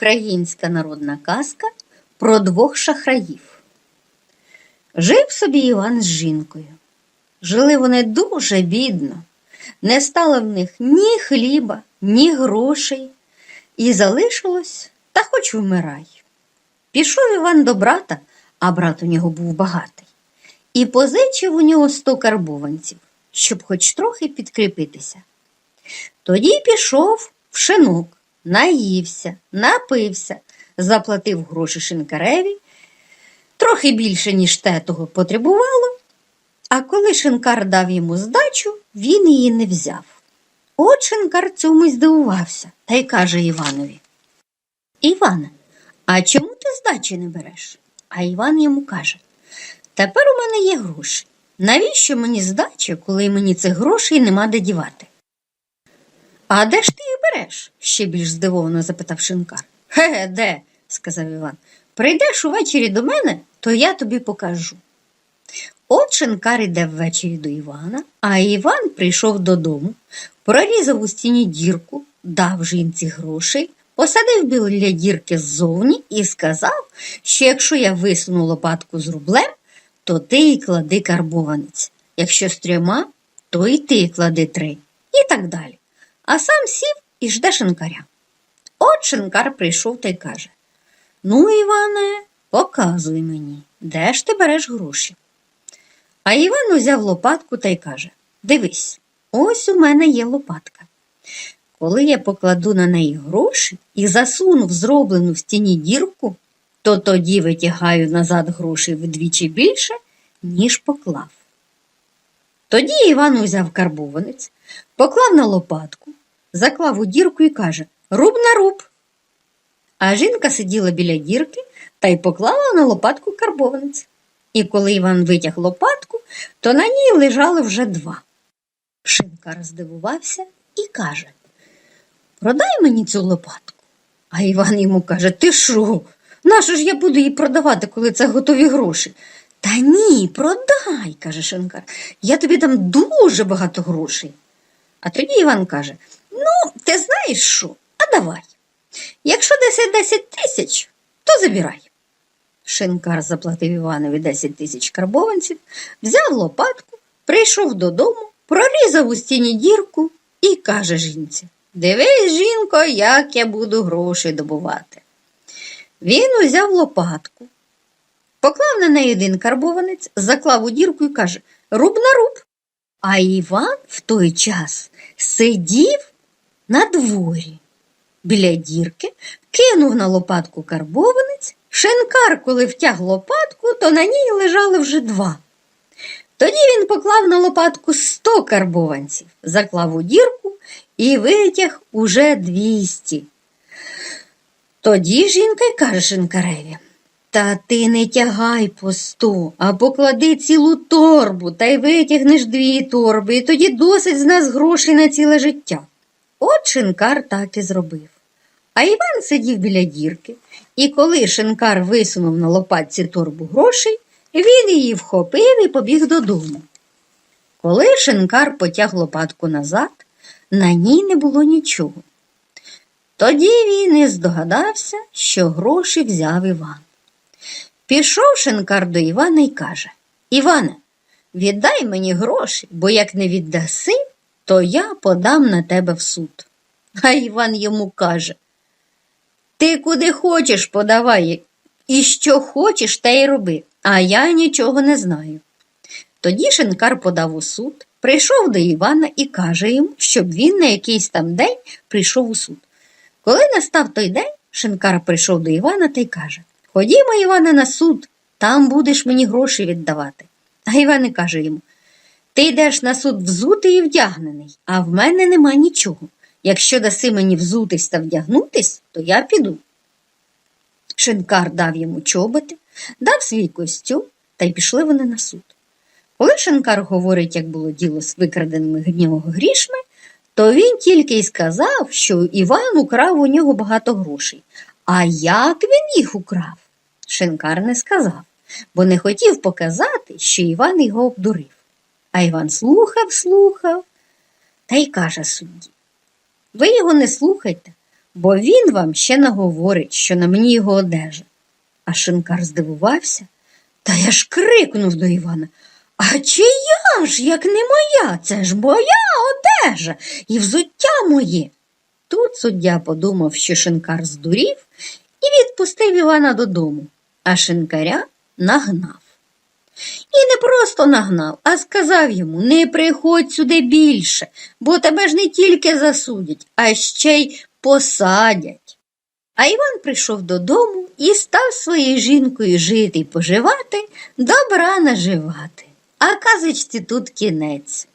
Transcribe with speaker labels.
Speaker 1: Українська народна казка про двох шахраїв. Жив собі Іван з жінкою. Жили вони дуже бідно. Не стало в них ні хліба, ні грошей, і залишилось та хоч вмирай. Пішов Іван до брата, а брат у нього був багатий, і позичив у нього сто карбованців, щоб хоч трохи підкріпитися. Тоді пішов в шинок, наївся, напився, заплатив гроші шинкареві, трохи більше, ніж те того потребувало, а коли шинкар дав йому здачу, він її не взяв. От шинкар цьому й здивувався та й каже Іванові. Іване, а чому ти здачі не береш? А Іван йому каже: Тепер у мене є гроші. Навіщо мені здача, коли мені цих грошей нема де дівати? А де ж ти береш? ще більш здивовано запитав шинкар. Ге, де? сказав Іван. Прийдеш увечері до мене, то я тобі покажу. От шинкар іде ввечері до Івана, а Іван прийшов додому, прорізав у стіні дірку, дав жінці грошей, посадив біля дірки ззовні і сказав, що якщо я висуну лопатку з рублем, то ти й клади карбованець. Якщо з трьома, то і ти клади три. І так далі. А сам сів і жде шинкаря. От шинкар прийшов та й каже: Ну, Іване, показуй мені, де ж ти береш гроші? А Іван узяв лопатку та й каже: Дивись, ось у мене є лопатка. Коли я покладу на неї гроші і засуну в зроблену в стіні дірку, то тоді витягаю назад грошей вдвічі більше, ніж поклав. Тоді Іван узяв карбованець, поклав на лопатку, заклав у дірку і каже Руб на руб. А жінка сиділа біля дірки та й поклала на лопатку карбованець. І коли Іван витяг лопатку, то на ній лежали вже два. Шинкар здивувався і каже Продай мені цю лопатку. А Іван йому каже Ти що? Нащо ж я буду її продавати, коли це готові гроші? Та ні, продай, каже Шинкар. Я тобі дам дуже багато грошей. А тоді Іван каже: Ну, ти знаєш що? А давай. Якщо десь 10 тисяч, то забирай. Шинкар заплатив Іванові 10 тисяч карбованців, взяв лопатку, прийшов додому, прорізав у стіні дірку і каже жінці Дивись, жінко, як я буду гроші добувати. Він узяв лопатку, поклав на неї один карбованець, заклав у дірку і каже Руб на руб. А Іван в той час сидів на дворі. Біля дірки кинув на лопатку карбованець, шинкар, коли втяг лопатку, то на ній лежали вже два. Тоді він поклав на лопатку сто карбованців, заклав у дірку і витяг уже двісті. Тоді жінка й каже шинкареві Та ти не тягай по сто, а поклади цілу торбу та й витягнеш дві торби, і тоді досить з нас грошей на ціле життя. От шинкар так і зробив. А Іван сидів біля дірки, і коли шинкар висунув на лопатці торбу грошей, він її вхопив і побіг додому. Коли шинкар потяг лопатку назад, на ній не було нічого. Тоді він і здогадався, що гроші взяв Іван. Пішов шинкар до Івана і каже Іване, віддай мені гроші, бо як не віддаси, то я подам на тебе в суд. А Іван йому каже Ти куди хочеш подавай, і що хочеш, те й роби, а я нічого не знаю. Тоді шинкар подав у суд, прийшов до Івана і каже йому, щоб він на якийсь там день прийшов у суд. Коли настав той день, шинкар прийшов до Івана та й каже Ходімо, Іване, на суд, там будеш мені гроші віддавати. А Іван і каже йому Ти йдеш на суд взутий і вдягнений, а в мене нема нічого. Якщо даси мені взутись та вдягнутись, то я піду. Шинкар дав йому чоботи, дав свій костюм, та й пішли вони на суд. Коли Шинкар говорить, як було діло з викраденими нього грішми, то він тільки й сказав, що Іван украв у нього багато грошей. А як він їх украв? Шинкар не сказав, бо не хотів показати, що Іван його обдурив. А Іван слухав, слухав та й каже судді. Ви його не слухайте, бо він вам ще наговорить, що на мені його одежа. А шинкар здивувався, та я ж крикнув до Івана. А чия ж, як не моя, це ж моя одежа і взуття моє. Тут суддя подумав, що шинкар здурів, і відпустив Івана додому, а шинкаря нагнав. І не просто нагнав, а сказав йому не приходь сюди більше, бо тебе ж не тільки засудять, а ще й посадять. А Іван прийшов додому і став своєю жінкою жити й поживати, добра наживати. А казочці тут кінець.